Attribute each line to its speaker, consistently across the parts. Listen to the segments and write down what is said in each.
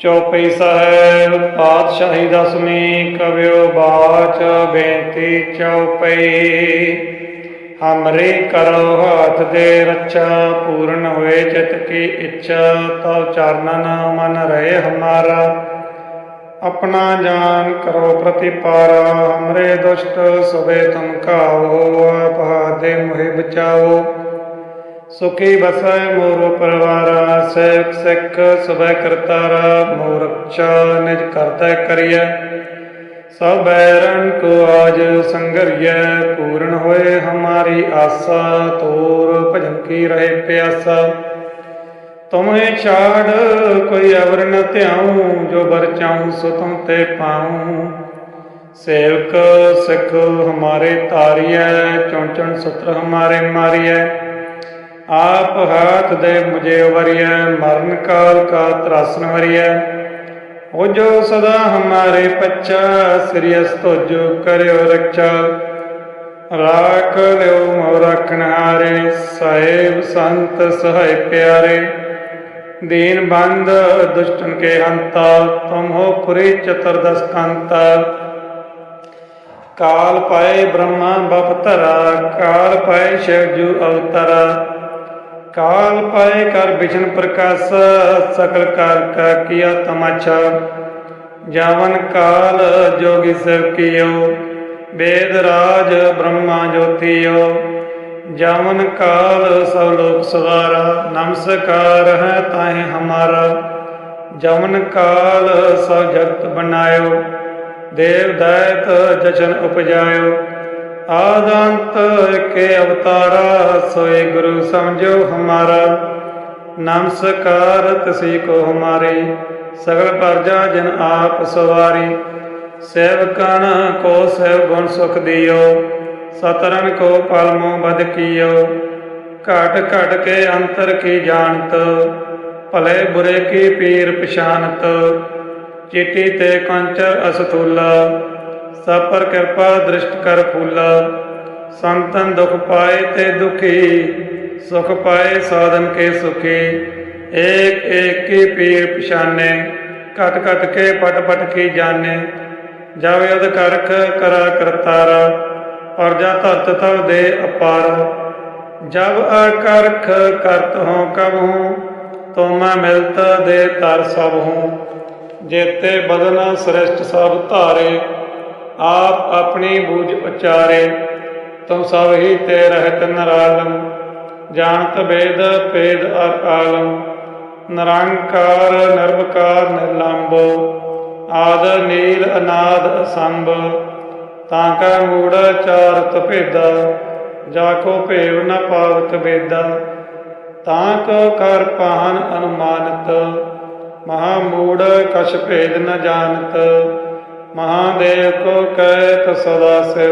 Speaker 1: ਚੌਪਈ ਸਾਹਿਬ, ਪਾਤਸ਼ਾਹੀ ਦਸਵੀਂ ਕਵਿਓ ਬਾਚ, ਬੇਨਤੀ ਚੌਪਈ। ਹਮਰੇ ਕਰੋ ਹੱਥ ਦੇ ਰੱਛਾ, ਪੂਰਨ ਹੋਏ ਚਿਤ ਕੀ ਇੱਛਾ, ਤਉ ਚਰਨਨ ਮਨ ਰਹੇ ਹਮਾਰਾ। ਆਪਣਾ ਜਾਨ ਕਰੋ ਪ੍ਰਤਿਪਾਰਾ, ਹਮਰੇ ਦੁਸ਼ਟ ਸਵੇ ਤੁਮ ਕਾਓ ਆਪਹਾਦੇ ਮੁਹਿ ਬਚਾਓ। ਸੁਖੀ ਬਸੈ ਮੋਰ ਪਰਵਾਰਾ ਸੇਖ ਸਿੱਖ ਸਭੈ ਕਰਤਾਰਾ ਮੋਰ ਰਕਸ਼ਾ ਨਿਜ ਕਰਤਾ ਕਰਿਐ। ਸਭ ਬੈਰਨ ਕੋ ਆਜ ਸੰਗਰਿਐ, ਪੂਰਨ ਹੋਏ ਹਮਾਰੀ ਆਸਾ, ਤੋਰ ਭਜਨ ਕੀ ਰਹੇ ਪਿਆਸਾ। ਤੁਮੇ ਛਾੜ ਕੋਈ ਅਵਰ ਨ ਧਿਆਉ, ਜੋ ਬਰ ਸੋ ਤੁਮ ਤੇ ਪਾਉ। ਸੇਵਕ ਸਿੱਖ ਹਮਾਰੇ ਤਾਰੀਐ ਚੁਣ ਚੁਣ ਸੁਤਰ ਹਮਾਰੇ ਮਾਰੀਐ। ਆਪ ਹਾਥ ਦੇ ਮੁਝੇ ਵਰਿਆ ਮਰਨ ਕਾਲ ਕਾ ਤਰਾਸਨ ਵਰਿਐ। ਹੋ ਜੋ ਸਦਾ ਹਮਾਰੇ ਪੱਚਾ ਸ੍ਰੀਅਸ ਤੁਜ ਕਰਿਓ ਰੱਖਾ ਰਾਖ ਲਿਓ ਮੋ ਰੱਖਣ ਹਾਰੇ, ਸਾਹਿਬ ਸੰਤ ਸਹਾਇ ਪਿਆਰੇ। ਦੀਨ ਬੰਦ ਦੁਸ਼ਟਨ ਕੇ ਹੰਤਾ, ਤੁਮ ਹੋ ਪੁਰੀ ਚਤੁਰਦਸ ਕੰਤਾ। ਕਾਲ ਪਾਏ ਬ੍ਰਹਮਾ ਬਪਤਰਾ ਕਾਲ ਪਾਏ ਸ਼ਿਵ ਜੂ ਅਵਤਰਾ। ਕਾਲ ਪਾਏ ਕਰ ਵਿਸ਼ਨ ਪ੍ਰਕਾਸ਼, ਸਕਲ ਕਾਰ ਕਾ ਕੀਆ ਤਮਾਚਾ ਜਾਵਨ ਕਾਲ ਜੋਗੀ ਸਿਵ ਕੀਓ, ਵੇਦ ਰਾਜ ਬ੍ਰਹਮਾ ਜੋਤੀਓ। ਜਾਵਨ ਕਾਲ ਸਭ ਲੋਕ ਸਵਾਰਾ, ਨਮਸਕਾਰ ਹੈ ਤਾਹੇ ਹਮਾਰਾ। ਜਮਨ ਕਾਲ ਸਭ ਜਗਤ ਬਨਾਇਓ ਦੇਵ ਦਾਇਤ ਜਸ਼ਨ ਉਪਜਾਇਓ। ਆਦੰਤ ਕੇ ਅਵਤਾਰਾ, ਸੋਏ ਗੁਰੂ ਸਮਝੋ ਹਮਾਰਾ। ਨਮਸਕਾਰ ਤਸੀ ਕੋ ਹਮਾਰੇ, ਸਗਲ ਪਰਜਾ ਜਿਨ ਆਪ ਸਵਾਰੀ। ਸੇਵਕਨ ਕੋ ਸੇਵ ਗੁਣ ਸੁਖ ਦਿਓ ਸਤਰਨ ਕੋ ਪਲਮੋ ਬਦ ਕੀਓ। ਘਟ ਘਟ ਕੇ ਅੰਤਰ ਕੀ ਜਾਣਤ, ਭਲੇ ਬੁਰੇ ਕੀ ਪੀਰ ਪਛਾਨਤ। ਚਿੱਟੀ ਤੇ ਕੰਚਰ ਅਸਥੂਲਾ ਸਭ ਪਰ ਕਿਰਪਾ ਦ੍ਰਿਸ਼ਟ ਕਰ ਫੂਲਾ, ਸੰਤਨ ਦੁਖ ਪਾਏ ਤੇ ਦੁਖੀ, ਸੁਖ ਪਾਏ ਸਾਧਨ ਕੇ ਸੁਖੀ। ਏਕ ਏਕ ਕੀ ਪੀਰ ਪਛਾਨੇ, ਘਟ ਘਟ ਕੇ ਪਟ ਪਟ ਕੀ ਜਾਣੇ। ਜਬ ਯਦ ਕਰਖ ਕਰਾ ਕਰਤਾਰਾ ਪਰਜਾ ਧਰਤ ਤਵ ਦੇ ਅਪਾਰ। ਜਬ ਅਕਰਖ ਕਰਤ ਹੋ ਕਬ ਹੂੰ, ਤੁਮੈ ਮਿਲਤ ਦੇ ਤਰ ਸਭ ਹੂੰ। ਜੇਤੇ ਬਦਨ ਸ੍ਰਿਸ਼ਟ ਸਭ ਧਾਰੇ ਆਪ ਆਪਣੀ ਬੂਝ ਉਚਾਰੇ ਤੁਮ ਸਭ ਹੀ ਤੇ ਰਹਿਤ ਨਰਾਲਮ ਜਾਣਤ ਵੇਦ ਭੇਦ ਅਰ ਆਲਮ ਨਿਰੰਕਾਰ, ਨਿਰਵਕਾਰ ਨਿਰਲੰਭ ਆਦ, ਨੀਲ, ਅਨਾਦ, ਅਸੰਭ। ਤਾਂ ਕਾ ਮੂੜ, ਚਾਰਤ ਭੇਦਾ। ਜਾ ਕੋ ਭੇਵ ਨ ਪਾਵਤ ਬੇਦਾ। ਤਾਂ ਕੋ ਕਰ ਪਾਹਨ ਅਨੁਮਾਨਤ। ਮਹਾ ਮੂੜ, ਕਛ ਭੇਦ ਨ ਜਾਣਤ। ਮਹਾਦੇਵ ਕੋ ਕਹਿਤ ਸਦਾ ਸਿਵ,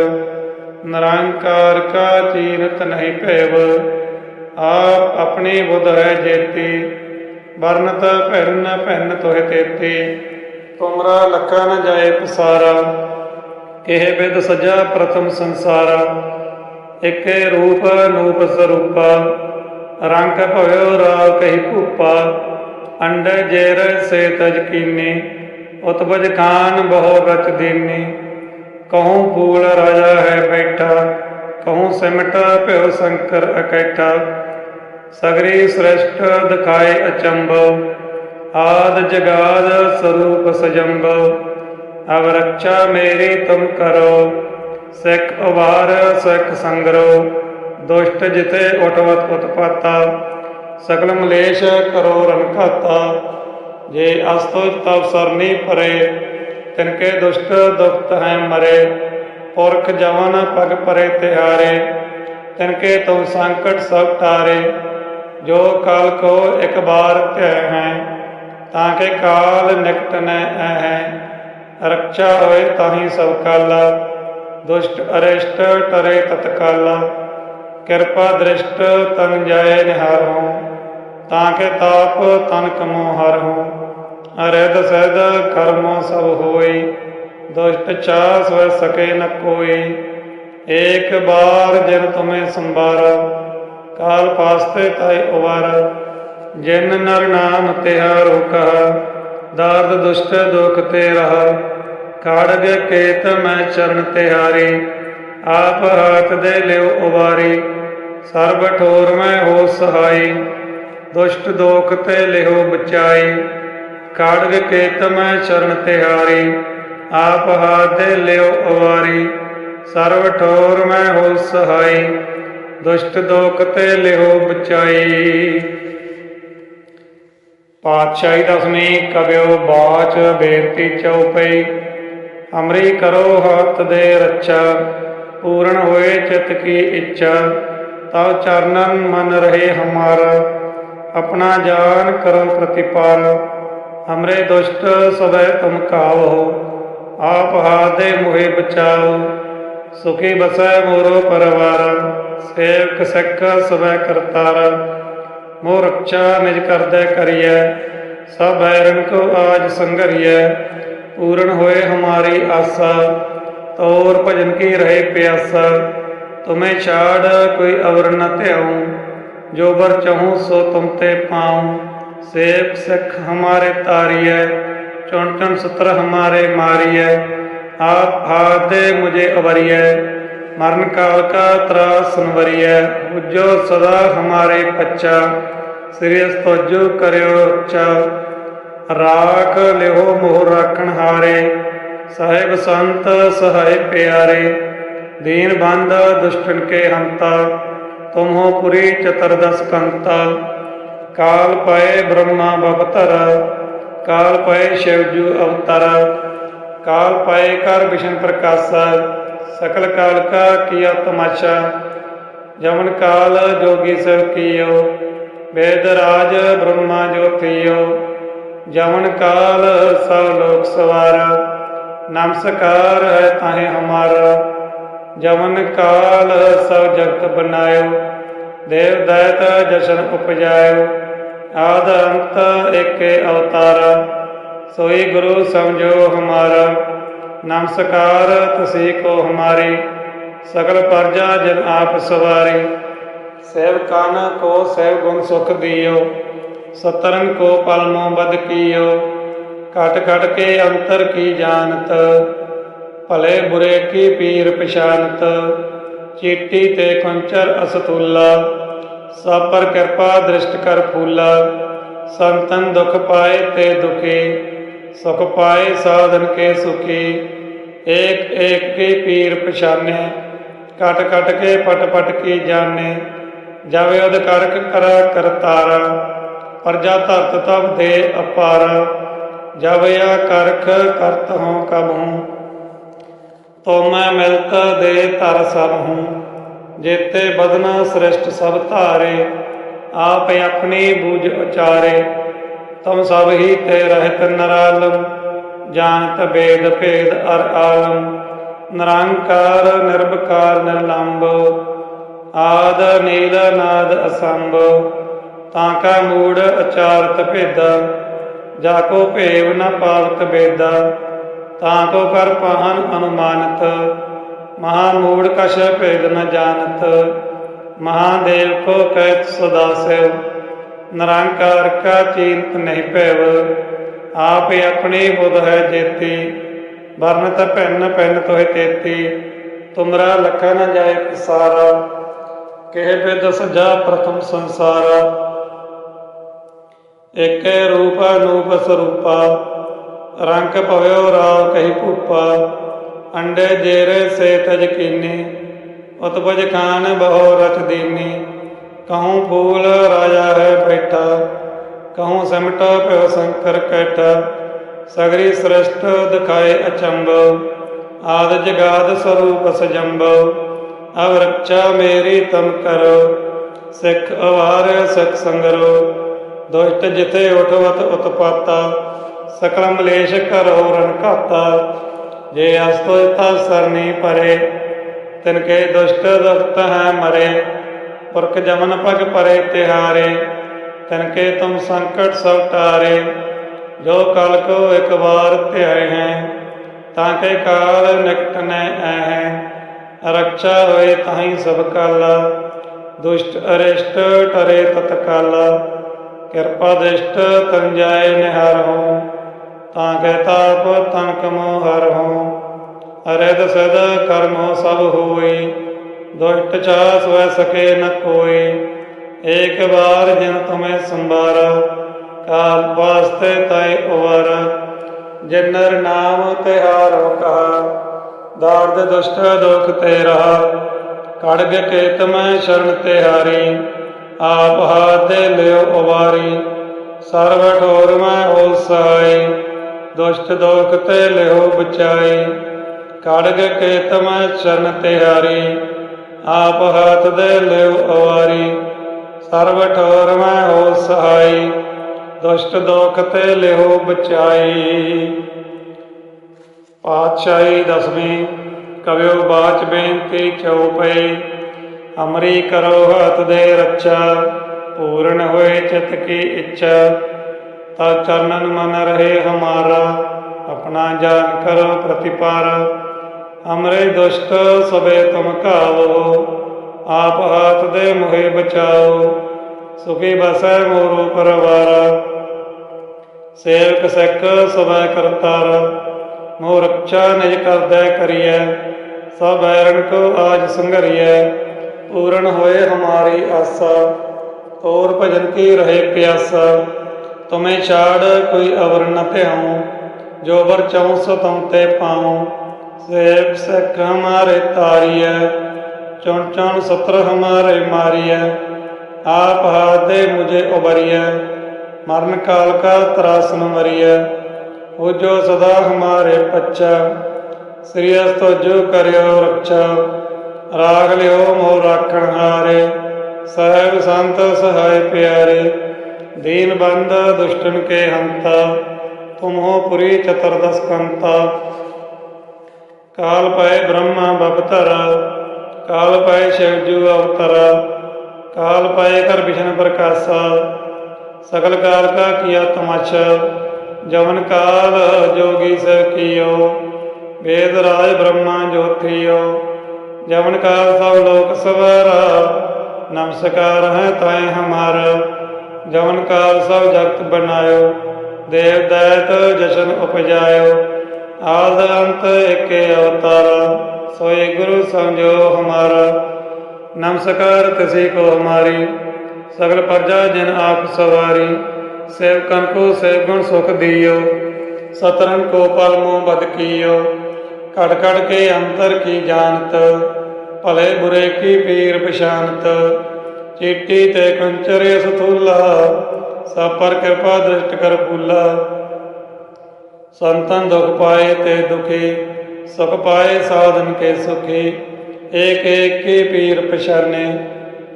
Speaker 1: ਨਿਰੰਕਾਰ ਕਾ ਚੀਰਤ ਨਹੀਂ ਭੈਵ। ਆਪ ਆਪਣੀ ਬੁੱਧ ਹੈ ਜੇਤੀ ਵਰਨਤ ਭੈਰਨ ਭੈਨ ਤੋਹਿ ਤੇਤੀ। ਤੁਮਰਾ ਲੱਖਾ ਨ ਜਾਏ ਪਸਾਰਾ ਇਹ ਬਿਦ ਸਜਾ ਪ੍ਰਥਮ ਸੰਸਾਰਾ। ਇਕੇ ਰੂਪ ਨੂਪ ਸਰੂਪਾ, ਰੰਗ ਭਇਓ ਰਾਵ ਕਹੀ ਭੂਪਾ। ਅੰਡ ਜੇਰ ਸੇ ਤਜ ਕੀਨੀ ਉਤਬਜ ਖਾਨ ਬਹੁ ਰਚ ਦੀਨੀ, ਕਹੂੰ ਫੂਲ ਰਾਜਾ ਹੈ ਬੈਠਾ, ਕਹੂੰ ਸਿਮਟ ਭਿਓ ਸ਼ੰਕਰ ਇਕੱਠਾ ਸਗਰੀ ਸ੍ਰਿਸ਼ਟ ਦਿਖਾਏ ਅਚੰਭਵ ਆਦ ਜਗਾਦ ਸਰੂਪ ਸਜੰਭਵ ਅਵ ਰੱਖਾ ਮੇਰੀ ਤੁਮ ਕਰੋ, ਸਿੱਖ ਅਵਾਰ ਸਿੱਖ ਸੰਗਰੋ, ਦੁਸ਼ਟ ਜਿਤੇ ਉਟਵਤ ਉਤਪਾਤਾ। ਸਕਲ ਮਲੇਸ਼ ਕਰੋ ਰਣਖਾਤਾ ਜੇ ਅਸਤੋ ਤਵ ਸਰਨੀ ਪਰੇ, ਤਿਨਕੇ ਦੁਸ਼ਟ ਦੁਖਤ ਹੈ ਮਰੇ। ਪੁਰਖ ਜਵਨ ਪਗ ਪਰੇ ਤਿਹਾਰੇ, ਤਿਨਕੇ ਤੁਮ ਸੰਕਟ ਸਭ ਟਾਰੇ। ਜੋ ਕਾਲ ਕੋ ਇੱਕ ਬਾਰ ਧਿਆ ਹੈ ਤਾਂ ਕਿ ਕਾਲ ਨਿਕਟ ਨ ਹੈ ਰੱਖਿਆ ਹੋਏ ਤਾਹੀ ਸਭ ਕਾਲਾ, ਦੁਸ਼ਟ ਅਰਿਸ਼ਟ ਟਰੇ ਤਤਕਾਲਾ। ਕਿਰਪਾ ਦ੍ਰਿਸ਼ਟ ਤਨ ਜਾਏ ਨਿਹਾਰੋ ਤਾਂ ਕਿ ਤਾਪ ਤਨ ਕਮੋ ਹਰਹੁ। ਅਰਦ ਸਹਿਦ ਕਰਮੋ ਸਭ ਹੋਈ, ਦੁਸ਼ਟ ਚਾਸ ਵ ਸਕੇ ਨ ਕੋਈ। ਏਕ ਬਾਰ ਜਿਨ ਤੁਮੇ ਸੰਭਾਰ ਕਾਲ ਪਾਸਤੇ ਤਾਈ ਉਵਾਰ ਜਿਨ ਨਰ ਨਾਮ ਤਿਹਾਰੋ ਕਹਾ ਦਾਰਦ ਦੁਸ਼ਟ ਦੁਖ ਤੇ ਰਹਾ। ਖੜਗ ਕੇਤ ਮੈਂ ਚਰਨ ਤਿਹਾਰੀ, ਆਪ ਹਾਥ ਦੇ ਲਿਓ ਉਵਾਰੀ ਸਰਬ ਠੋਰ ਮੈਂ ਹੋ ਸਹਾਈ, ਦੁਸ਼ਟ ਦੋਖ ਤੇ ਲਿਓ ਬਚਾਈ। ਖੜਗ ਕੇਤ ਮੈਂ ਸ਼ਰਨ ਤਿਹਾਰੀ, ਆਪ ਹਾਥ ਦੇ ਲਿਓ ਅਵਾਰੀ। ਸਰਵ ਠੋਰ ਮੈਂ ਹੋ ਸਹਾਈ, ਦੁਸ਼ਟ ਦੋਖ ਤੇ ਲਿਓ ਬਚਾਈ। ਪਾਤਸ਼ਾਹੀ ਦਸਵੀਂ ਕਬਿਓ ਬਾਚ ਬੇਨਤੀ ਚਉਪਈ, ਅਮਰੀ ਕਰੋ ਹੱਥ ਦੇ ਰੱਛਾ, ਪੂਰਨ ਹੋਏ ਚਿਤ ਕੀ ਇੱਛਾ। ਤਉ ਚਰਨਨ ਮਨ ਰਹੇ ਹਮਾਰਾ, ਆਪਣਾ ਜਾਨ ਕਰੋ ਪ੍ਰਤਿਪਾਲ। ਹਮਰੇ ਦੁਸ਼ਟ ਸਵੈ ਤੁਮ ਕਾਵੋ, ਆਪ ਹਾਦੇ ਮੁਹਿ ਬਚਾਓ, ਸੁਖੀ ਬਸੈ ਮੋਰੋ ਪਰਵਾਰ, ਸੇਵਕ ਸਿੱਖ ਸਵੈ ਕਰਤਾਰ ਮੋ ਰੱਖਿਆ ਨਿਜ ਕਰਦੈ ਕਰੀਐ, ਸਭ ਬੈਰਨ ਕੋ ਆਜ ਸੰਗਰੀਐ ਪੂਰਨ ਹੋਏ ਹਮਾਰੀ ਆਸਾ, ਤੌਰ ਭਜਨ ਕੀ ਰਹੇ ਪਿਆਸਾ, ਤੁਮੇ ਛਾੜ ਕੋਈ ਅਵਰ ਨ ਧਿਆਉ, ਜੋ ਬਰ ਚਾਹੂੰ ਸੋ ਤੁਮ ਤੇ ਪਾਉ। ਸੇਵਕ ਸਿੱਖ ਹਮਾਰੇ ਤਾਰੀਐ, ਚੁਣ ਚੁਣ ਸਤਰ ਹਮਾਰੇ ਮਾਰੀਐ, ਆਪ ਹਾਦੇ ਮੁਝੇ ਅਵਰੀਐ, ਮਰਨ ਕਾਲ ਕਾ ਤਰਾਸ ਸੁਨਵਰੀਐ ਉਜੋ ਸਦਾ ਹਮਾਰੇ ਪੱਚਾ ਸ੍ਰੀ ਅਸਤੋਜੋ ਕਰਿਓ ਉੱਚਾ ਰਾਖ ਲਿਓ ਮੋਹ ਰਾਖਣ ਹਾਰੇ, ਸਾਹਿਬ ਸੰਤ ਸਹਾਇ ਪਿਆਰੇ, ਦੀਨ ਬੰਦ ਦੁਸ਼ਟਨ ਕੇ ਹੰਤਾ ਤੁਮ ਹੋ ਪੁਰੀ ਚਤਰਦਸ ਕੰਤਾ। ਕਾਲ ਪਏ ਬ੍ਰਹਮਾ ਬਵਤਰ ਕਾਲ ਪਏ ਸ਼ਿਵ ਜੂ ਅਵਤਰ, ਕਾਲ ਪਏ ਕਰ ਵਿਸ਼ਨ ਪ੍ਰਕਾਸ਼ਾ, ਸਕਲ ਕਾਲ ਕਾ ਕੀਆ ਤਮਾਸ਼ਾ, ਜਮਨ ਕਾਲ ਜੋਗੀ ਸਭ ਕੀਓ, ਵੇਦ ਰਾਜ ਬ੍ਰਹਮਾ ਜੋਤੀਓ ਜਮਨ ਕਾਲ ਸਭ ਲੋਕ ਸਵਾਰਾ ਨਮਸਕਾਰ ਹੈ ਤਾਹੇ ਹਮਾਰਾ, ਜਮਨ ਕਾਲ ਸਭ ਜਗਤ ਬਨਾਇਓ, ਦੇਵ ਦਇਤ ਜਸ਼ਨ ਉਪਜਾਇਓ ਆਦ ਅੰਤ ਏਕੇ ਅਵਤਾਰਾ, ਸੋਈ ਗੁਰੂ ਸਮਝੋ ਹਮਾਰਾ, ਨਮਸਕਾਰ ਤੁਸੀਂ ਕੋ ਹਮਾਰੀ, ਸਗਲ ਪਰਜਾ ਜਨ ਆਪ ਸਵਾਰੀ। ਸੇਵਕਾਨ ਕੋ ਸੇਵ ਗੁਣ ਸੁਖ ਦਿਓ ਸਤਰਨ ਕੋ ਪਲਮੋ ਬਦ ਕੀਓ, ਘਟ ਘਟ ਕੇ ਅੰਤਰ ਕੀ ਜਾਣਤ, ਭਲੇ ਬੁਰੇ ਕੀ ਪੀਰ ਪਛਾਨਤ, ਚੀਟੀ ਤੇ ਕੰਚਰ ਅਸਤੁਲਾ। ਸਭ ਪਰ ਕਿਰਪਾ ਦ੍ਰਿਸ਼ਟ ਕਰ ਫੂਲਾ, ਸੰਤਨ ਦੁਖ ਪਾਏ ਤੇ ਦੁਖੀ, ਸੁਖ ਪਾਏ ਸਾਧਨ ਕੇ ਸੁਖੀ। ਏਕ ਏਕ ਕੀ ਪੀਰ ਪਛਾਨੇ, ਕਟ ਕਟ ਕੇ ਪਟ ਪਟ ਕੀ ਜਾਣੇ। ਜਾਵੇ ਉਦ ਕਰਕ ਕਰਾ ਕਰਤਾਰਾ ਪਰਜਾ ਧਰਤ ਤਬ ਦੇ ਅਪਾਰ। ਜਾਵੇ ਆ ਕਰਖ ਕਰਤ ਹਉ ਕਬ ਤੋ ਮੈਂ ਮਿਲਤ ਦੇ ਤਰ ਸਭ ਹੂੰ ਜੇਤੇ ਬਦਨਾ ਸ੍ਰਿਸ਼ਟ ਸਭ ਧਾਰੇ, ਆਪ ਆਪਣੀ ਬੂਝ ਉਚਾਰੇ। ਤਮ ਸਭ ਹੀ ਤੇ ਰਹਿਤ ਨਰਾਲਮ, ਜਾਣਤ ਬੇਦ ਭੇਦ ਅਰ ਆਲਮ। ਨਿਰੰਕਾਰ, ਨਿਰਭਕਾਰ ਨਿਰਲੰਭ ਆਦ, ਨੀਲ, ਨਾਦ, ਅਸੰਭ। ਤਾਂ ਕਾ ਮੂੜ ਅਚਾਰਤ ਭੇਦਾ, ਜਾ ਕੋ ਭੇਵ ਨ ਪਾਵਤ ਬੇਦਾ। ਤਾਂ ਕੋ ਕਰ ਪਾਹਨ ਅਨੁਮਾਨਤ ਮਹਾ ਮੂੜ ਕਛ ਭੇਦ ਨ ਜਾਣਤ, ਮਹਾਦੇਵ ਕੋ ਕਹਿਤ ਸਦਾ ਸਿਵ। ਨਿਰੰਕਾਰ ਕਾ ਚੀਨਤ ਨਹੀਂ ਭੈਵ, ਆਪ ਆਪਣੀ ਬੁਧ ਹੈ ਜੇਤੀ। ਵਰਨਤ ਭਿੰਨ ਭਿੰਨ ਤੋਹਿ ਤੇਤੀ, ਤੁਮਰਾ ਲਖਾ ਨ ਜਾਏ ਪਸਾਰਾ। ਕਹਿ ਬਿਦ ਸਜਾ ਪ੍ਰਥਮ ਸੰਸਾਰਾ। ਏਕੇ ਰੂਪ ਅਨੂਪ ਸਰੂਪਾ, ਰੰਗ ਭਵਿਓ ਰਾਵ ਕਹੀ ਭੂਪਾ। ਅੰਡੇ ਜੇਰੇ ਸੇ ਤਜ ਕੀਨੀ, ਉਤਪਜ ਖਾਨ ਬਹੁ ਰਚ ਦੀਨੀ। ਕਹੂੰ ਫੂਲ ਰਾਜਾ ਹੈ ਬੈਠਾ, ਕਹੂੰ ਸਿਮਟ ਭਇ ਸੰਕਰ ਕੈਠਾ। ਸਗਰੀ ਸ੍ਰਿਸ਼ਟ ਦਿਖਾਏ ਅਚੰਭ, ਆਦ ਜਗਾਦ ਸਰੂਪ ਸਜੰਭ। ਅਵ ਰੱਖਾ ਮੇਰੀ ਤਮ ਕਰੋ, ਸਿੱਖ ਅਵਾਰ ਸਿੱਖ ਸੰਗਰੋ। ਦੁਸ਼ਟ ਜਿਥੇ ਉਠਵਤ ਉਤਪਾਤਾ, ਸਕਲ ਮਲੇਸ਼ ਕਰੋ ਰਨ ਘਾਤਾ। ਜੇ ਅਸਤੋ ਸਰਨੀ ਪਰੇ, ਤਿਨ ਕੇ ਦੁਸ਼ਟ ਦੁਖਤ ਹੈ ਮਰੇ, ਪੁਰਖ ਜਮਨ ਪਗ ਪਰੇ ਤਿਹਾਰੇ, ਤਿਨ ਕੇ ਤੁਮ ਸੰਕਟ ਸਭ ਟਾਰੇ, ਜੋ ਕਲ ਕੋ ਇੱਕ ਵਾਰ ਧਿਆਏ ਹੈ, ਤਾਂ ਕੇ ਕਾਲ ਨਿਕਟ ਨੈ ਹੈ ਰਕਸ਼ਾ ਹੋਏ ਤਾਹੀ ਸਭ ਕਾਲਾ, ਦੁਸ਼ਟ ਅਰਿਸ਼ਟ ਟਰੇ ਤਤਕਾਲਾ, ਕਿਰਪਾ ਦ੍ਰਿਸ਼ਟ ਤਨ ਜਾਏ ਨਿਹਾਰ ਹੋ। ਤਾਂ ਕੈ ਤਾਪ ਤਨ ਕਮੋ ਹਰ ਹੋ ਅਰਦ ਸਦ ਕਰਮੋ ਸਭ ਹੋਈ, ਦੁਸ਼ਟ ਚਾ ਸਵੈ ਸਕੇ ਨ ਕੋਈ, ਏਕ ਵਾਰ ਜਿਨ ਤੁਮੈ ਸੰਭਾਰ, ਕਾਲ ਵਾਸਤੇ ਤੈ ਉਵਰ, ਜਿਨਰ ਨਾਮ ਤਿਹਾਰੋ ਕਹਾ ਦਾਰਦ ਦੁਸ਼ਟ ਦੁਖ ਤੇ ਰਹਾ ਖੜਗ ਕੇਤ ਮੈਂ ਸ਼ਰਨ ਤਿਹਾਰੀ, ਆਪ ਹਾਥ ਲਿਓ ਉਵਾਰੀ, ਸਰਵ ਠੋਰ ਮੈਂ ਹੋ ਸਹਾਈ ਦੁਸ਼ਟ ਦੋਖ ਤੇ ਲਿਓ ਬਚਾਈ। ਖੜਗ ਕੇਤ ਮੈਂ ਸ਼ਰਨ ਤਿਹਾਰੀ, ਆਪ ਹਾਥ ਦੇ ਲਿਓ ਉਵਾਰੀ ਸਰਬ ਠੋਰ ਮੈਂ ਹੋ ਸਹਾਈ, ਦੁਸ਼ਟ ਦੁਖ ਤੇ ਲਿਓ ਬਚਾਈ। ਪਾਤਸ਼ਾਹੀ ਦਸਵੀਂ ਕਵਿਓ ਬਾਚ ਬੇਨਤੀ ਚਉਪਈ ਅਮਰੀ ਕਰੋ ਹੱਥ ਦੇ ਰੱਛਾ, ਪੂਰਨ ਹੋਏ ਚਿਤ ਕੀ ਇੱਛਾ। ਤਾ ਚਰਨਨ ਮਨ ਰਹੇ ਹਮਾਰਾ, ਆਪਣਾ ਜਾਨ ਕਰੋ ਪ੍ਰਤਿਪਾਰ। ਅਮਰੇ ਦੁਸ਼ਟ ਸਵੇ ਤੁਮ ਕਾਵੋ, ਆਪ ਹਾਥ ਦੇ ਮੁਹੇ ਬਚਾਓ, ਸੁਖੀ ਬਸੈ ਮੋਰੋ ਪਰਵਾਰਾ। ਸੇਵਕ ਸਿੱਖ ਸਵੈ ਕਰਤਾਰ ਮੋਹ ਰੱਖਿਆ ਨਿਜ ਕਰਦਾ ਕਰੀਐ, ਸਭ ਬੈਰਨ ਕੋ ਆਜ ਸੰਘਰੀਐ। ਪੂਰਨ ਹੋਏ ਹਮਾਰੀ ਆਸਾ ਤੋਰ ਭਜਨ ਕੀ ਰਹੇ ਪਿਆਸਾ। ਤੁਮੇ ਛਾੜ ਕੋਈ ਅਵਰ ਨ ਧਿਆਉ ਜੋ ਵਰ ਚਾਉ ਸੋ ਤੁਮ ਤੇ ਪਾਉ। ਸੇਵ ਸਿੱਖ ਹਮਾਰੇ ਤਾਰੀਐ, ਚੁਣ ਚੁਣ ਸਤਰ ਹਮਾਰੇ ਮਾਰੀਐ। ਆਪ ਹਾਦੇ ਮੁਝੇ ਉਬਰੀਐ, ਮਰਨ ਕਾਲ ਕਾ ਤਰਾਸਨ ਮਰੀਐ। ਉਹ ਜੋ ਸਦਾ ਹਮਾਰੇ ਪੱਚਾ ਸ੍ਰੀ ਅਸਤੋ ਜੋ ਕਰਿਓ ਰੱਖਾ ਰਾਗ ਲਿਓ ਮੋ ਰਾਖਣ ਹਾਰੇ, ਸਾਹਿਬ ਸੰਤ ਸਹਾਇ ਪਿਆਰੇ। ਦੀਨ ਬੰਦ ਦੁਸ਼ਟਨ ਕੇ ਹੰਤਾ ਤੁਮੋ ਪੁਰੀ ਚਤੁਰਦਸ ਕੰਤਾ ਕਾਲ ਪਏ ਬ੍ਰਹਮਾ ਬਪਤਰ ਕਾਲ ਪਏ ਸ਼ਿਵ ਜੂ ਅਵਤਰ, ਕਾਲ ਪਏ ਕਰ ਵਿਸ਼ਨ ਪ੍ਰਕਾਸ਼ਾ। ਸਕਲ ਕਾਲ ਕਾ ਕੀਆ ਤਮਾਸ਼ਾ ਜਵਨ ਕਾਲ ਜੋਗੀ ਸ ਕੀਓ। ਵੇਦ ਰਾਜ ਬ੍ਰਹਮਾ ਜੋਤੀਓ, ਜਵਨ ਕਾਲ ਸਭ ਲੋਕ ਸਵਾਰਾ, ਨਮਸਕਾਰ ਹੈ ਤਾਏ ਹਮਾਰ। ਜਵਨ ਕਾਲ ਸਭ ਜਗਤ ਬਨਾਇਓ ਦੇਵ ਦੈਤ ਜਸ਼ਨ ਉਪਜਾਇਓ। ਆਦ ਅੰਤ ਏਕੇ ਅਵਤਾਰ, ਸੋਈ ਗੁਰੂ ਸਮਝੋ ਹਮਾਰਾ। ਨਮਸਕਾਰ ਤਿਸੇ ਕੋ ਹਮਾਰੀ, ਸਗਲ ਪ੍ਰਜਾ ਜਿਨ ਆਪ ਸਵਾਰੀ, ਸੇਵਕਨ ਕੋ ਸੇਵ ਗੁਣ ਸੁਖ ਦਿਓ। ਸਤਰਨ ਕੋ ਪਲਮੋ ਬਦ ਕੀਓ, ਘੜ ਘੜ ਕੇ ਅੰਤਰ ਕੀ ਜਾਣਤ, ਭਲੇ ਬੁਰੇ ਕੀ ਪੀਰ ਪਛਾਨਤ। ਚੀਟੀ ਤੇ ਕੰਚਰੇ ਸਥੂਲਾ ਸਭ ਪਰ ਕਿਰਪਾ ਦ੍ਰਿਸ਼ਟ ਕਰ ਫੂਲਾ ਸੰਤਨ ਦੁਖ ਪਾਏ ਤੇ ਦੁਖੀ, ਸੁਖ ਪਾਏ ਸਾਧਨ ਕੇ ਸੁਖੀ। ਏਕ ਏਕ ਕੀ ਪੀਰ ਪਛਾਨੇ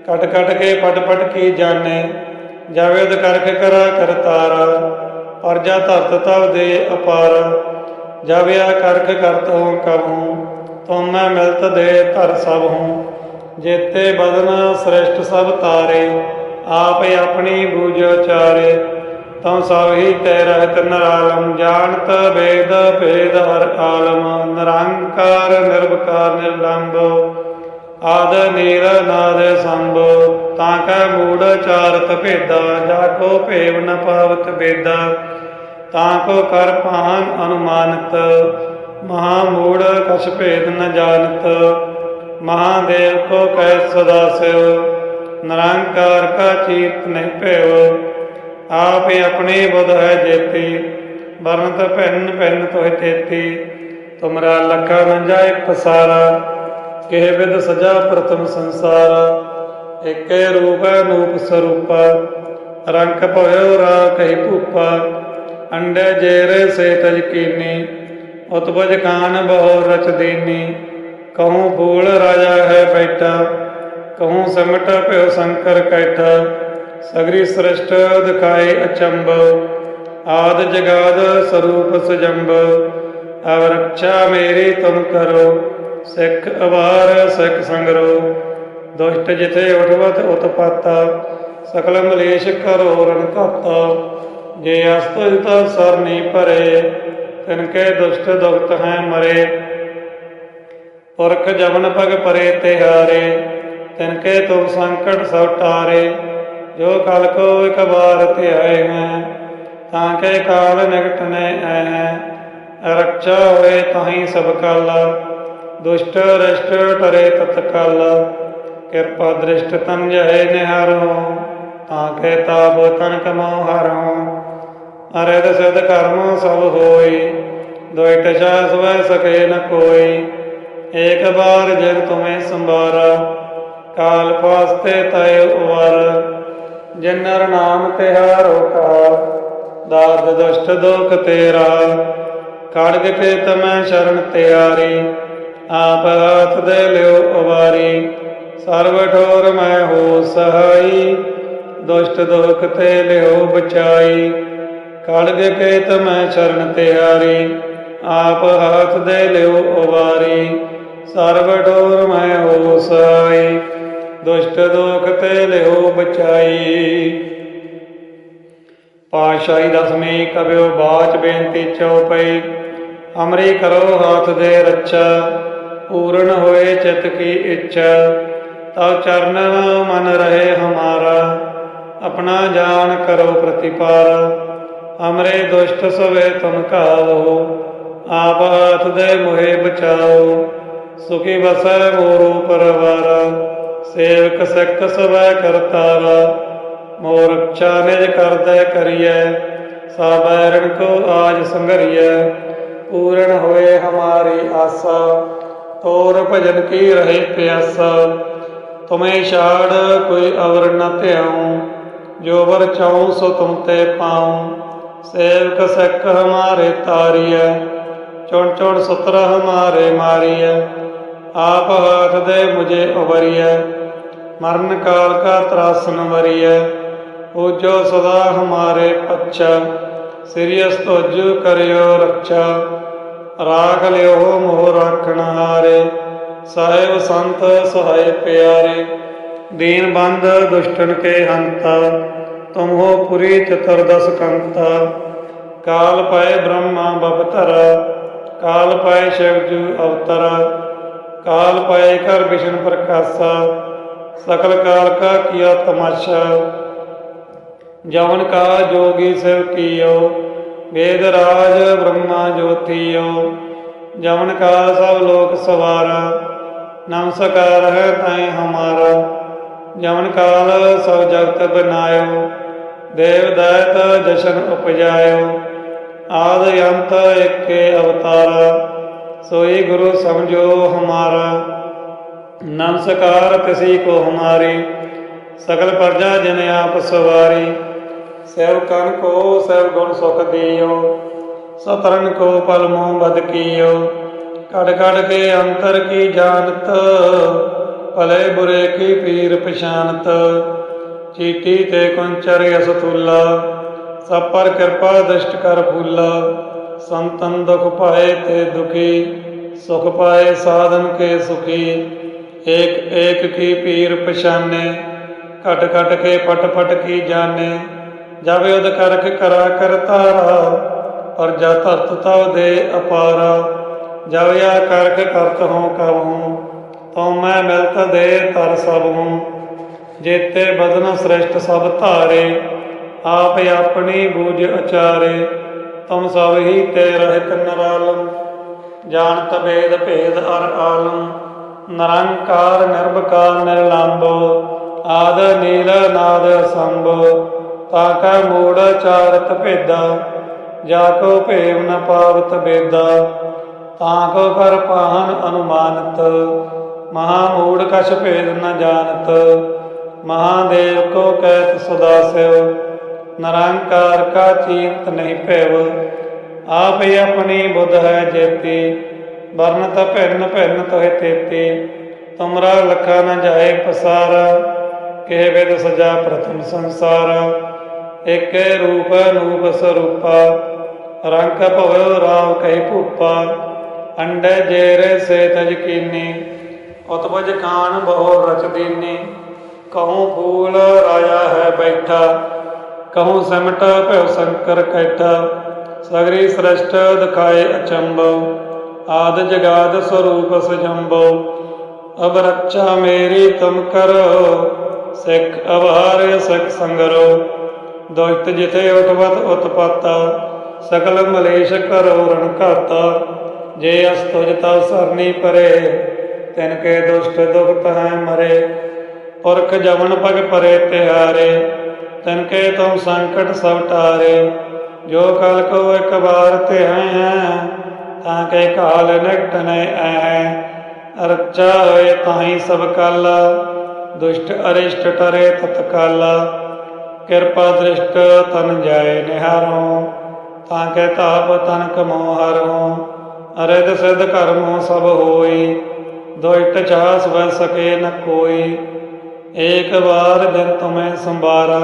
Speaker 1: ਕਟ ਕਟ ਕੇ ਪਟ ਪਟ ਕੀ ਜਾਣੇ। ਜਾਵੇਦ ਕਰਖ ਕਰਾ ਕਰਤਾਰ ਪਰਜਾ ਧਰਤ ਤਵ ਦੇ ਅਪਾਰ। ਜਾਵਿਆ ਕਰਖ ਕਰਤ ਹੋ ਕਬਹੂ, ਤੁਮ ਮੈਂ ਮਿਲਤ ਦੇ ਧਰ ਸਭ ਹੂੰ ਜੇਤੇ ਬਦਨ ਸ੍ਰਿਸ਼ਟ ਸਭ ਤਾਰੇ, ਆਪੇ ਆਪਣੀ ਬੂਝ ਚਾਰੇ ਤਉ ਸਭ ਹੀ ਤੈ ਰਹਿਤ ਨਰਾਲਮ, ਜਾਣਤ ਵੇਦ ਭੇਦ ਹਰ ਆਲਮ, ਨਿਰੰਕਾਰ ਨਿਰਵਕਾਰ ਨਿਰਲੰਭ ਆਦ ਨੀਰ ਨਾਦ ਸੰਭ, ਤਾਂ ਕੈ ਮੂੜ ਚਾਰਤ ਭੇਦਾ, ਜਾ ਕੋ ਭੇਵ ਨ ਪਾਵਤ ਬੇਦਾ। ਤਾਂ ਕੋ ਕਰ ਭਾਨ ਅਨੁਮਾਨਤ, ਮਹਾ ਮੂੜ ਕਛ ਭੇਦ ਨ ਜਾਣਤ। ਮਹਾਦੇਵ ਕੋ ਕਹਿ ਸਦਾ ਸਿਵ ਨਿਰੰਕਾਰ ਕਾ ਚੀਤ ਨਹੀਂ ਭੇਵ ਆਪੇ ਆਪਣੇ ਬੁਧ ਹੈ ਜੇਤੀ ਵਰਨਤ ਭਿੰਨ ਭਿੰਨ ਤੋਹਿ ਤੇਤੀ। ਤੁਮਰਾ ਲਖਾ ਨ ਜਾਏ ਪਸਾਰਾ, ਕਿਹ ਵਿਦ ਸਜਾ ਪ੍ਰਥਮ ਸੰਸਾਰ। ਏਕੇ ਰੂਪ ਹੈ ਨੂਪ ਸਰੂਪਾ, ਰੰਗ ਭਇਓ ਰਾ ਕਹੀ ਭੂਪਾ। ਅੰਡੇ ਜੇਰੇ ਸੇ ਤਜ ਕੀਨੀ, ਉਤਪਜ ਕਾਨ ਬਹੁ ਰਚ ਦੀਨੀ। ਕਹੂੰ ਫੂਲ ਰਾਜਾ ਹੈ ਬੈਠਾ, ਕਹੂੰ ਸਿਮਟ ਭਇਓ ਸ਼ੰਕਰ ਕੈਠਾ, ਸਗਰੀ ਸ੍ਰਿਸ਼ਟ ਦਿਖਾਏ ਅਚੰਬ ਆਦ ਜਗਾਦ ਸਰੂਪ ਸਜੰਬ ਅਵ ਰੱਖਿਆ ਮੇਰੀ ਤੁਮ ਕਰੋ, ਸਿੱਖ ਅਵਾਰ ਸਿੱਖ ਸੰਗਰੋ, ਦੁਸ਼ਟ ਜਿਥੇ ਉਠਵਤ ਉਤਪਾਤਾ, ਸਕਲ ਮਲੇਸ਼ ਕਰੋ ਰਨ ਘਾਤਾ, ਜੇ ਅਸਤੁਜਤ ਸਰਨੀ ਭਰੇ, ਤਿਨ ਕੇ ਦੁਸ਼ਟ ਦੁਖਤ ਹੈ ਮਰੇ ਪੁਰਖ ਜਮਨ ਭਗ ਪਰੇ ਤਿਹਾਰੇ ਤਿਨ ਕੇ ਤੁਮ ਸੰਕਟ ਸਭ ਟਾਰੇ, ਜੋ ਕਲ ਕੋ ਇਕ ਬਾਰ ਧਿਆਏ ਹੈ ਤਾਂ ਕੇ ਕਾਲ ਨਿਕਟ ਨੇ ਐ ਰਕਸ਼ਾ ਹੋਏ ਤਾਹੀ ਸਭ ਕਲ, ਦੁਸ਼ਟ ਰਿਸ਼ਟ ਟਰੇ ਤਤਕਲ ਕਿਰਪਾ ਦ੍ਰਿਸ਼ਟ ਤਨ ਜਹੇ ਨਿਹਾਰੋ, ਤਾਂ ਕੇ ਤਾਪ ਤਨ ਕਮੋ ਹਰੋ ਅਰੇ ਦਸਦ ਕਰਮ ਸਭ ਹੋਈ ਦੁਇਟ ਛਾ ਸਵੈ ਸਕੇ ਨ ਕੋਈ ਏਕ ਬਾਰ ਜਗ ਤੁਮੇ ਸੰਭਾਰਾ ਕਾਲ ਪਾਸਤੇ ਤੈ ਉਵਰ। ਜਿਨਰ ਨਾਮ ਤਿਹਾਰੋ ਕਾ ਦਾਦ ਦੁਸ਼ਟ ਦੋਖ ਤੇਰਾ। ਖੜਗ ਕੇ ਤਮੈ ਸ਼ਰਨ ਤਿਆਰੀ, ਆਪ ਹੱਥ ਦੇ ਲਿਓ ਉਵਾਰੀ ਸਰਵ ਠੋਰ ਮੈਂ ਹੋ ਸਹਾਈ, ਦੁਸ਼ਟ ਦੁਖ ਤੇ ਲਿਓ ਬਚਾਈ। ਖੜਗ ਕੇ ਤਮੈ ਸ਼ਰਨ ਤਿਆਰੀ, ਆਪ ਹੱਥ ਦੇ ਲਿਓ ਉਵਾਰੀ ਸਰਬ ਠੋਰ ਮੈਂ ਹੋ ਦੁਸ਼ਟ ਦੋਖ ਤੇ ਲਿਓ ਬਚਾਈ। ਪਾਸ਼ਾਹੀ ਦਸਵੀਂ ਕਬਿਓ ਬਾਚ ਬੇਨਤੀ ਚਉਪਈ ਅਮਰੀ ਕਰੋ ਹਾਥ ਦੇ ਰੱਛਾ, ਪੂਰਨ ਹੋਏ ਚਿਤ ਕੀ ਇੱਛਾ। ਤਉ ਚਰਨ ਮਨ ਰਹੇ ਹਮਾਰਾ, ਆਪਣਾ ਜਾਨ ਕਰੋ ਪ੍ਰਤਿਪਾਰ। ਹਮਰੇ ਦੁਸ਼ਟ ਸਵੇ ਤੁਮ ਕਾਵੋ ਆਪ ਹਾਥ ਦੇ ਮੋਹਿ ਬਚਾਓ। ਸੁਖੀ ਵਸੈ ਮੋਰੂ ਪਰਵਾਰ, ਸੇਵਕ ਸਿੱਖ ਸਵੈ ਕਰਤਾਰਾ ਮੋਰ ਰਕਸ਼ਾ ਨਿਜ ਕਰਦੈ ਕਰੀਐ ਸਾਬੈਰਣ ਕੋ ਆਜ ਸੰਗਰੀਐ ਪੂਰਨ ਹੋਏ ਹਮਾਰੀ ਆਸਾ, ਤੋਰ ਭਜਨ ਕੀ ਰਹੇ ਪਿਆਸਾ। ਤੁਮੇ ਛਾੜ ਕੋਈ ਅਵਰ ਨ ਧਿਆਉ, ਜੋ ਵਰ ਚਾਉ ਸੋ ਤੁਮ ਤੇ ਪਾਉ। ਸੇਵਕ ਸਿੱਖ ਹਮਾਰੇ ਤਾਰੀਐ, ਚੁਣ ਚੁਣ ਸੁਤਰ ਹਮਾਰੇ ਮਾਰੀਐ। ਆਪ ਹਾਥ ਦੇ ਮੁਝੇ ਉਵਰੀਐ, ਮਰਨ ਕਾਲ ਕਾ ਤਰਾਸਨ ਵਰੀਐ, ਪੂਜੋ ਸਦਾ ਹਮਾਰੇ ਪੱਛਾ ਸਿਰਿਯਸ ਤੁਜ ਕਰਿਓ ਰੱਖਾ ਲਿਓ ਮੋਹ ਰੱਖਣ ਹਾਰੇ, ਸਾਹਿਬ ਸੰਤ ਸਹਾਇ ਪਿਆਰੇ, ਦੀਨ ਬੰਦ ਦੁਸ਼ਟਨ ਕੇ ਹੰਤਾ ਤੁਮ ਹੋ ਪੁਰੀ ਚਤੁਰਦਸ ਕੰਤਾ, ਕਾਲ ਪਏ ਬ੍ਰਹਮਾ ਬਪਤਰ ਕਾਲ ਪਏ ਸ਼ਿਵ ਜੂ ਅਵਤਰ ਕਾਲ ਪਏ ਕਰ ਵਿਸ਼ਨ ਪ੍ਰਕਾਸ਼ਾ, ਸਕਲ ਕਾਲ ਕਾ ਕੀਆ ਤਮਾਸ਼ਾ। ਜਵਨ ਕਾ ਜੋਗੀ ਸਿਵ ਕੀਓ, ਵੇਦ ਰਾਜ ਬ੍ਰਹਮਾ ਜੋਤੀਓ। ਜਵਨ ਕਾ ਸਭ ਲੋਕ ਸਵਾਰਾ ਨਮਸਕਾਰ ਹੈ ਤੈ ਹਮਾਰਾ। ਜਵਨ ਕਾਲ ਸਭ ਜਗਤ ਬਨਾਇਓ, ਦੇਵ ਦਾਇਤ ਜਸ਼ਨ ਉਪਜਾਇਓ। ਆਦ ਅੰਤ ਏਕੇ ਅਵਤਾਰ। ਸੋਈ ਗੁਰੂ ਸਮਝੋ ਹਮਾਰਾ ਨਮਸਕਾਰ ਕਿਸੀ ਕੋ ਹਮਾਰੀ, ਸਗਲ ਪ੍ਰਜਾ ਜਨ ਆਪ ਸਵਾਰੀ। ਸੇਵਕਨ ਕੋ ਸੇਵ ਗੁਣ ਸੁਖ ਦਿਓ ਸਤਰਨ ਕੋ ਪਲ ਮੋਹ ਬਦ ਕੀਓ। ਕੜ ਕੜ ਕੇ ਅੰਤਰ ਕੀ ਜਾਣਤ, ਭਲੇ ਬੁਰੇ ਕੀ ਪੀਰ ਪਛਾਨਤ। ਚੀਟੀ ਤੇ ਕੁੰਚਰ ਅਸ ਤੁਲਾ ਸਭ ਪਰ ਕਿਰਪਾ ਦ੍ਰਿਸ਼ਟ ਕਰ ਫੂਲਾ ਸੰਤਨ ਦੁਖ ਪਾਏ ਤੇ ਦੁਖੀ, ਸੁਖ ਪਾਏ ਸਾਧਨ ਕੇ ਸੁਖੀ। ਏਕ ਏਕ ਕੀ ਪੀਰ ਪਛਾਨੇ, ਘਟ ਘਟ ਕੇ ਪਟ ਪਟ ਕੀ ਜਾਣੇ। ਜਬ ਉਦ ਕਰਖ ਕਰਾ ਕਰਤਾਰਾ ਔਰ ਜਾ ਧਰਤ ਤਵ ਦੇ ਅਪਾਰਾ। ਜਬ ਆ ਕਰਖ ਕਰਤ ਹੋ ਕਬ ਤਉ ਮੈਂ ਮਿਲਤ ਦੇ ਤਰ ਸਭ ਹੂੰ ਜੇਤੇ ਬਦਨ ਸ੍ਰਿਸ਼ਟ ਸਭ ਧਾਰੇ, ਆਪ ਆਪਣੀ ਬੂਝ ਅਚਾਰੇ। ਤੁਮ ਸਭ ਹੀ ਤੇ ਰਹਿਤ ਨਰਾਲਮ ਜਾਣਤ ਭੇਦ ਭੇਦ ਅਰ ਆਲਮ ਨਿਰੰਕਾਰ ਨਿਰਭਕਾਰ ਨਿਰਲੰਭ ਆਦ ਨੀਲ ਨਾਦ ਸੰਭ, ਤਾ ਕਾ ਮੂੜ ਚਾਰਤ ਭੇਦਾ, ਜਾ ਕੋ ਭੇਵ ਨ ਪਾਵਤ ਬੇਦਾ, ਤਾਂ ਕੋ ਕਰ ਪਾਹਨ ਅਨੁਮਾਨਤ, ਮਹਾ ਮੂੜ ਕਛ ਭੇਦ ਨ ਜਾਣਤ, ਮਹਾਦੇਵ ਕੋ ਕਹਿਤ ਸਦਾ ਸਿਵ ਨਿਰੰਕਾਰ ਕਾ ਚੀਤ ਨਹੀਂ ਭੈਵ, ਆਪ ਹੀ ਆਪਣੀ ਬੁੱਧ ਹੈ ਜੇਤੀ ਵਰਨਤ ਭਿੰਨ ਭਿੰਨ ਤੋਹਿ ਤੇਤੀ, ਤੁਮਰਾ ਲਖਾ ਨ ਜਾਏ ਪਸਾਰ, ਕਿਹ ਵਿਦ ਸਜਾ ਪ੍ਰਥਮ ਸੰਸਾਰ, ਏਕੇ ਰੂਪ ਨੂਪ ਸਰੂਪਾ, ਰੰਗ ਭਵ ਰਾਮ ਕਹਿ ਭੂਪਾ, ਅੰਡੇ ਜੇਰੇ ਸੇ ਤਜ ਕੀਨੀ, ਉਤਪਜ ਖਾਨ ਬਹੁ ਰਚ ਦੀਨੀ, ਕਹੂੰ ਫੂਲ ਰਾਜਾ ਹੈ ਬੈਠਾ ਕਹੂੰ ਸਿਮਟ ਭਇਓ ਸ਼ੰਕਰ ਕੈਠਾ ਸਗਰੀ ਸ੍ਰਿਸ਼ਟ ਦਿਖਾਏ ਅਚੰਭਵ ਆਦ ਜਗਾਦ ਸਰੂਪ ਸਜੰਭਵ ਅਬ ਰੱਛਾ ਮੇਰੀ ਤੁਮ ਕਰੋ, ਸਿੱਖ ਅਵਾਰ ਸਿੱਖ ਸੰਗਰੋ, ਦੁਸ਼ਟ ਜਿਥੇ ਉਠਵਤ ਉਤਪਾਤਾ, ਸਕਲ ਮਲੇਸ਼ ਕਰੋ ਰਣ ਘਾਤਾ, ਜੇ ਅਸ ਤੁਜ ਤਾ ਸਰਨੀ ਪਰੇ, ਤਿਨ ਕੇ ਦੁਸ਼ਟ ਦੁਖ ਹੈ ਮਰੇ, ਪੁਰਖ ਜਵਨ ਪਗ ਪਰੇ ਤਿਹਾਰੇ ਤਿਨ ਕੇ ਤੁਮ ਸੰਕਟ ਸਭ ਟਾਰੇ, ਜੋ ਕਲ ਕੋ ਇੱਕ ਵਾਰ ਤੇ ਹੈ, ਤਾਂ ਕੇ ਕਾਲ ਨਿਕਟ ਨੈ ਐ। ਅਰਚਾ ਹੋਏ ਤਾਹੀ ਸਭ ਕਲ, ਦੁਸ਼ਟ ਅਰਿਸ਼ਟ ਟਰੇ ਤਤਕਾਲ। ਕਿਰਪਾ ਦ੍ਰਿਸ਼ਟ ਤਨ ਜਾਏ ਨਿਹਾਰੋ, ਤਾਂ ਕੇ ਤਾਪ ਤਨ ਕਮੋ ਹਰੋ। ਅਰਿਦ ਸਿਧ ਕਰਮੋ ਸਭ ਹੋਈ, ਦੁਸ਼ਟ ਚਾਸ ਵੈ ਸਕੇ ਨ ਕੋਈ। ਏਕ ਵਾਰ ਦਿਨ ਤੁਮੈ ਸੰਭਾਰਾ,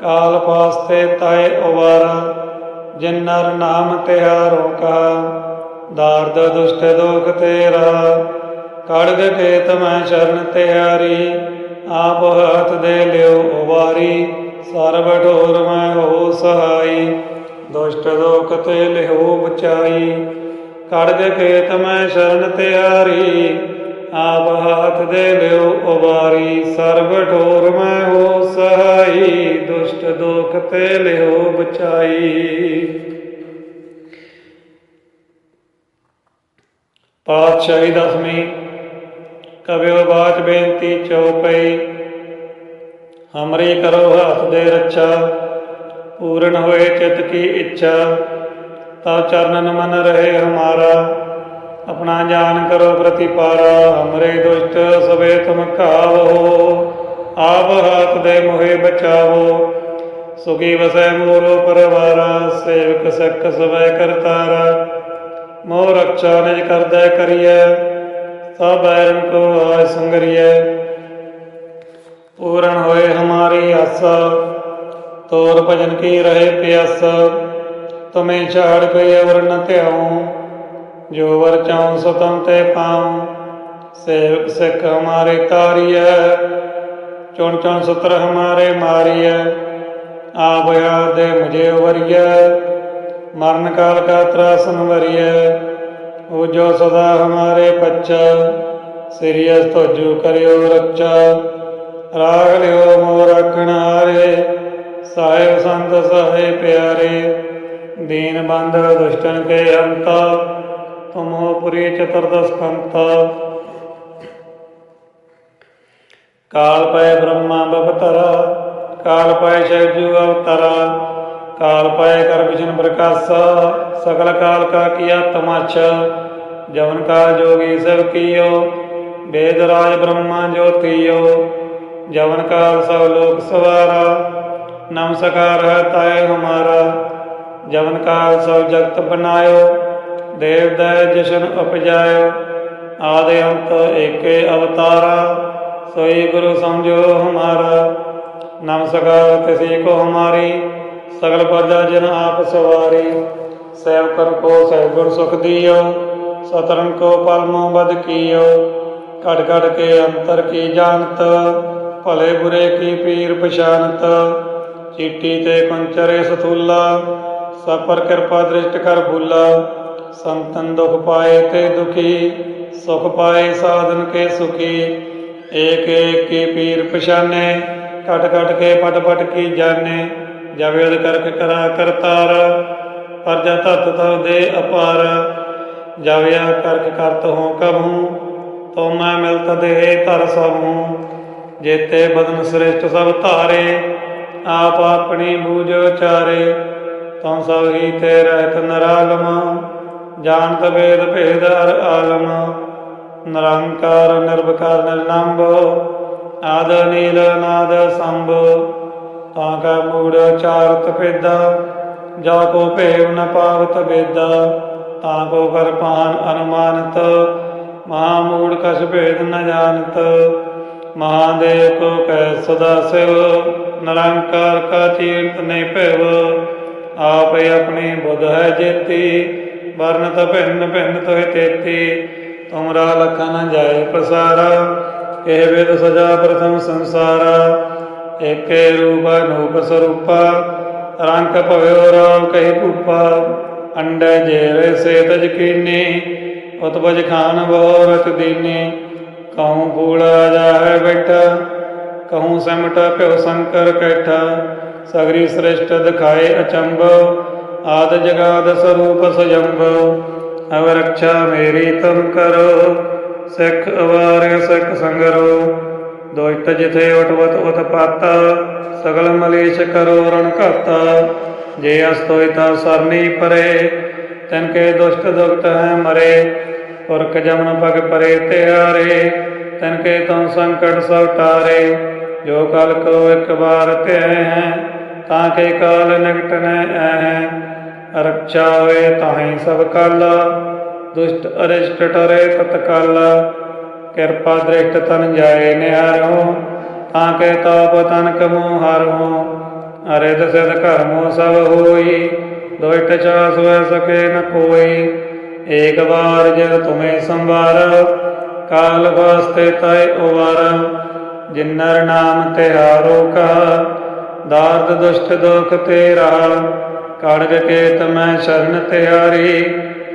Speaker 1: ਕਾਲ ਪਾਸਤੇ ਤਾਏ ਉਵਾਰਾ, ਜਿਨ ਨਰ ਨਾਮ ਤਿਹਾਰੋ ਕਾ ਦਾਰਦ ਦੁਸ਼ਟ ਦੋਖ ਤੇਰਾ, ਕੜਗ ਕੇ ਤਮੈ ਸ਼ਰਨ ਤਿਆਰੀ ਆਪ ਹੱਥ ਦੇ ਲਿਓ ਉਵਾਰੀ, ਸਰਬ ਢੋਰ ਮੈਂ ਹੋ ਸਹਾਈ, ਦੁਸ਼ਟ ਦੋਖ ਤੇ ਲਿਓ ਬਚਾਈ, ਕੜਗ ਕੇ ਤਮੈ ਸ਼ਰਨ ਤਿਆਰੀ ਆਪ ਹੱਥ ਦੇ ਲਿਓ ਉਵਾਰੀ ਸਰਬ ਢੋਰ ਮੈਂ ਹੋ ਸਹਾਈ, ਦੁਸ਼ਟ ਦੋਖ ਤੇ ਲਿਓ ਬਚਾਈ। ਪਾਤਸ਼ਾਹੀ ਦਸਵੀਂ ਕਬਿਓ ਬਾਚ ਬੇਨਤੀ ਚਉਪਈ ਹਮਰੀ ਕਰੋ ਹੱਥ ਦੇ ਰੱਛਾ, ਪੂਰਨ ਹੋਏ ਚਿਤ ਕੀ ਇੱਛਾ ਤਾ ਚਰਨ ਮਨ ਰਹੇ ਹਮਾਰਾ। ਆਪਣਾ ਜਾਨ ਕਰੋ ਪ੍ਰਤੀਪਾਰਾ ਹਮਰੇ ਦੁਸ਼ਟ ਸਵੇ ਤੁਮ ਕਾਵੋ, ਆਪ ਹੱਥ ਦੇ ਮੋਹਿ ਬਚਾਵੋ। ਸੁਖੀ ਵਸੈ ਮੋਰੋ ਪਰਵਾਰਾ, ਸੇਵਕ ਸਕ ਸਵੈ ਕਰਤਾਰਾ। ਮੋਹ ਰਕਸ਼ਾ ਨਿਜ ਕਰਦਾ ਕਰੀਐ, ਸਭ ਬੈਰਨ ਕੋ ਆਇ ਸੰਗਰੀਐ। ਪੂਰਨ ਹੋਏ ਹਮਾਰੀ ਆਸਾ, ਤੋਰ ਭਜਨ ਕੀ ਰਹੇ ਪਿਆਸ। ਤੁਮੇ ਛਾੜ ਕੋਈ ਅਵਰ ਨ ਧਿਆਉ ਜੋ ਵਰ ਚਾਉ ਸੋ ਤੇ ਪਾਉ ਸੇਵਕ ਸਿੱਖ ਹਮਾਰੇ ਤਾਰੀਐ, ਚੁਣ ਚੁਣ ਸੁਤਰ ਹਮਾਰੇ ਮਾਰੀਐ, ਆਪ ਦੇ ਮੁਝੇ ਵਰੀਐ, ਮਰਨ ਕਾਲ ਕਾ ਤਰਾਸਨ ਵਰੀਐ ਉਹ ਜੋ ਸਦਾ ਹਮਾਰੇ ਪੱਛਾ ਸਿਰਿਅਸ ਤੋਜੂ ਕਰਿਓ ਰੱਚਾ ਰਾਗ ਲਿਓ ਮੋ ਰੱਖਣ ਸਾਹਿਬ ਸੰਤ ਸਹੇ ਪਿਆਰੇ, ਦੀਨ ਬੰਦ ਦੁਸ਼ਟਨ ਕੇ ਅੰਤਾ ਤੁਮੋ ਪੁਰੀ ਕਾਲ ਪੈ ਬ੍ਰਹਮਾ ਬਵਤਰਾ ਕਾਲ ਪੈ ਸ਼ੈਜੂ ਅਵਤਰਾ ਕਾਲ ਪੈ ਕਰ ਵਿਸ਼ਨ ਪ੍ਰਕਾਸ਼ਾ ਸਕਲ ਕਾਲ ਕਾ ਕੀਆ ਤਮਾਛਾ ਜਵਨ ਕਾਲ ਜੋਗੀ ਸਭ ਕੀਓ ਵੇਦ ਰਾਜ ਬ੍ਰਹਮਾ ਜੋਤੀਓ ਜਵਨ ਕਾਲ ਸਭ ਲੋਕ ਸਵਾਰਾ ਨਮਸਕਾਰ ਹੈ ਤਾਏ ਹਮਾਰਾ ਜਵਨ ਕਾਲ ਸਭ ਜਗਤ ਬਨਾਇਓ ਦੇਵ ਦੈ ਜਸ਼ਨ ਉਪਜਾਇਓ, ਆਦਿ ਅੰਤ ਏਕੇ ਅਵਤਾਰਾ, ਸੋਈ ਗੁਰੂ ਸਮਝੋ ਹਮਾਰਾ। ਨਮਸਕਾਰ ਤਿਸੀ ਕੋ ਹਮਾਰੀ, ਸਗਲ ਪਰਜਾ ਜਨ ਆਪ ਸਵਾਰੀ। ਸੇਵਕਨ ਕੋ ਸਹਿ ਗੁਣ ਸੁਖ ਦੀਓ ਸਤਰਨ ਕੋ ਪਲਮੋ ਬਦ ਕੀਓ। ਘਟ ਘਟ ਕੇ ਅੰਤਰ ਕੀ ਜਾਣਤ, ਭਲੇ ਬੁਰੇ ਕੀ ਪੀਰ ਪਛਾਨਤ। ਚੀਟੀ ਤੇ ਕੰਚਰੇ ਸਥੂਲਾ, ਸਭ ਪਰ ਕਿਰਪਾ ਦ੍ਰਿਸ਼ਟ ਕਰ ਭੂਲਾ। ਸੰਤਨ ਦੁਖ ਪਾਏ ਤੇ ਦੁਖੀ, ਸੁਖ ਪਾਏ ਸਾਧਨ ਕੇ ਸੁਖੀ। ਏਕ ਏਕ ਕੀ ਪੀਰ ਪਛਾਨੇ, ਘਟ ਘਟ ਕੇ ਪਟ ਪਟ ਕੀ ਜਾਣੇ। ਜਵੇਦ ਕਰਕ ਕਰਾ ਕਰਤਾਰ ਪਰਜਾ ਤਤ ਤਉ ਦੇ ਅਪਾਰ। ਜਵਿਆ ਕਰਕ ਕਰਤ ਹੋ ਕਬਹੂ ਤੋ ਮੈਂ ਮਿਲਤ ਦੇ ਧਰ ਸਭੂ ਜੇਤੇ ਬਦਨ ਸ੍ਰੇਸ਼ਟ ਸਭ ਧਾਰੇ, ਆਪ ਆਪਣੀ ਬੂਝ ਚਾਰੇ ਤਉ ਸਭ ਹੀ ਤੇ ਰਹਿਤ ਨਰਾਲਮ ਜਾਣਤ ਵੇਦ ਭੇਦ ਹਰ ਆਲਮ ਨਿਰੰਕਾਰ ਨਿਰਭਕਾਰ ਨਿਰਲੰਭ, ਆਦ ਨੀਲ ਨਾਦ ਸੰਭ, ਤਾਂ ਕਾ ਮੂੜ ਚਾਰਤ ਪੇਦਾ ਜਾ ਕੋ ਭੇਵ ਨ ਪਾਵਤ ਵੇਦਾ, ਤਾਂ ਕੋ ਕਰ ਅਨੁਮਾਨਤ, ਮਹਾ ਮੂੜ ਕਛ ਭੇਦ ਨ ਜਾਣਤ, ਮਹਾਦੇਵ ਕੋ ਕੈ ਸਦਾ ਸਿਵ, ਨਿਰੰਕਾਰ ਕਾ ਚੀਰਤ ਨਹੀਂ ਭੇਵ, ਆਪ ਹੀ ਆਪਣੀ ਬੁੱਧ ਹੈ ਜੇਤੀ ਵਰਨਤ ਭਿੰਨ ਭਿੰਨ ਤੋਹਿ ਤੇਤੀ ਤੁਮਰਾ ਲਖਾ ਨ ਜਾਏ ਪ੍ਰਸਾਰਾ, ਇਹ ਵੇਦ ਸਜਾ ਪ੍ਰਥਮ ਸੰਸਾਰਾ, ਏਕੇ ਰੂਪ ਅਨੂਪ ਸਰੂਪਾ, ਰੰਗ ਭਵਿਓ ਰਾਮ ਕਹੀ ਭੂਪਾ, ਅੰਡੇ ਜੇਰੇ ਸੇ ਤਜ ਕੀਨੀ ਉਤਪਜ ਖਾਨ ਬਹੁ ਰਤ ਦੀਨੀ, ਕਹੂੰ ਫੂਲ ਜਾਹੇ ਬੈਠਾ, ਕਹੂੰ ਸਿਮਟ ਭਿਓ ਸ਼ੰਕਰ ਕੈਠਾ, ਸਗਰੀ ਸ੍ਰਿਸ਼ਟ ਦਿਖਾਏ ਅਚੰਭ ਆਦ ਜਗਾਦ ਸਰੂਪ ਸਜੰਭ, ਅਵ ਰਕਸ਼ਾ ਮੇਰੀ ਤੁਮ ਕਰੋ। ਸਿੱਖ ਅਵਾਰਿ ਸਿੱਖ ਸੰਗਰੋ ਦੁਇਤ ਜਿਥੇ ਉਠਵਤ ਉਤਪਾਤ ਸਗਲ ਮਲੇਸ਼ ਕਰੋ ਰਣ ਘਾਤਾ। ਜੇ ਅਸਤੋਇਤਾ ਸਰਨੀ ਪਰੇ, ਤਨ ਕੇ ਦੁਸ਼ਟ ਦੁਖਤ ਹੈ ਮਰੇ। ਪੁਰਖ ਜਮਨ ਪਗ ਪਰੇ ਤਿਆਰੇ, ਤਨ ਕੇ ਤਉ ਸੰਕਟ ਸਭ ਟਾਰੇ। ਜੋ ਕਲ ਕੋ ਇੱਕ ਵਾਰ ਤੇ ਹੈ ਤਾਂ ਕੇ ਕਾਲ ਨਿਕਟ ਨ ਐ ਰਕਸ਼ਾ ਹੋਏ ਤਾਹੀਂ ਸਭ ਕਲ, ਦੁਸ਼ਟ ਅਰਿਸ਼ਟ ਟਰੇ ਤਤਕਾਲ, ਕਿਰਪਾ ਦ੍ਰਿਸ਼ਟ ਤਨ ਜਾਏ ਨਿਹਾਰੋ, ਤਾਂ ਕੇ ਤਾਪ ਤਨ ਕਮੋ ਹਰੋ ਅਰਿਦ ਸਿਧ ਕਰਮੋ ਸਭ ਹੋਈ ਦੁਇਟ ਚਾਸ ਵੈ ਸਕੇ ਨ ਕੋਈ, ਏਕ ਵਾਰ ਜਦ ਤੁਮੇ ਸੰਵਾਰ, ਕਾਲ ਵਾਸਤੇ ਤੈ ਉਵਾਰ, ਜਿਨਰ ਨਾਮ ਤਿਹਾਰੋ ਕਾ ਦਾਰਦ ਦੁਸ਼ਟ ਦੁਖ ਤੇਰਾ ਕੜਗ ਕੇ ਤਮੈ ਸ਼ਰਨ ਤਿਆਰੀ,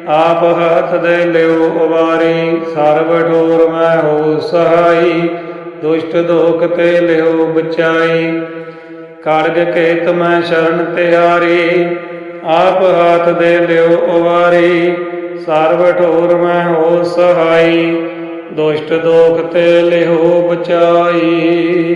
Speaker 1: ਆਪ ਹੱਥ ਦੇ ਲਿਓ ਉਵਾਰੀ ਸਰਬ ਡੋਰ ਮੈਂ ਹੋ ਸਹਾਈ, ਦੁਸ਼ਟ ਦੋਖ ਤੇ ਲਿਓ ਬਚਾਈ। ਕੜਗ ਕੇ ਤਮੈ ਸ਼ਰਨ ਤਿਆਰੀ, ਆਪ ਹੱਥ ਦੇ ਲਿਓ ਉਵਾਰੀ ਸਰਬ ਠੋਰ ਮੈਂ ਹੋ ਸਹਾਈ, ਦੁਸ਼ਟ ਦੋਖ ਤੇ ਲਿਓ ਬਚਾਈ।